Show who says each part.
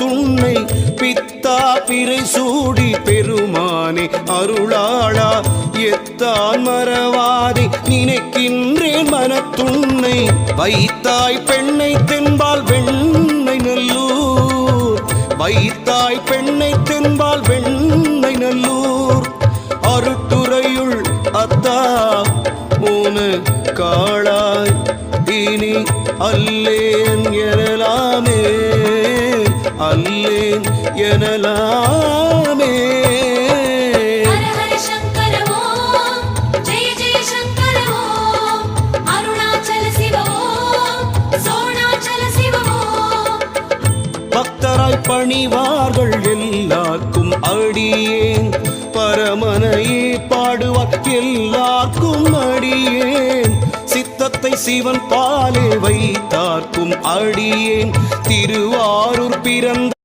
Speaker 1: துண்ணை பித்தா பிறை சூடி பெருமானே அருளாளா எத்தான் மறவாதே நினைக்கின்றேன் மனத்துண்ணை வைத்தாய் பெண்ணை தென்பால் வெண்ணை நல்லூர். வைத்தாய் பெண்ணை தென்பால் வெண்ணை நல்லூர். அருட்டுறையுள் அத்தா மூணு காளாய் இனி அல்லேன் எனலாமே.
Speaker 2: ஓம்.
Speaker 1: பக்தராய் பணிவார்கள் எல்லாருக்கும் அடியேன் பரமனையே பாடுவார் எல்லாருக்கும் அடியேன் சித்தத்தை சிவன் பாலே வைத்தார்க்கும் அடியேன் திருவாரூர் பிறந்த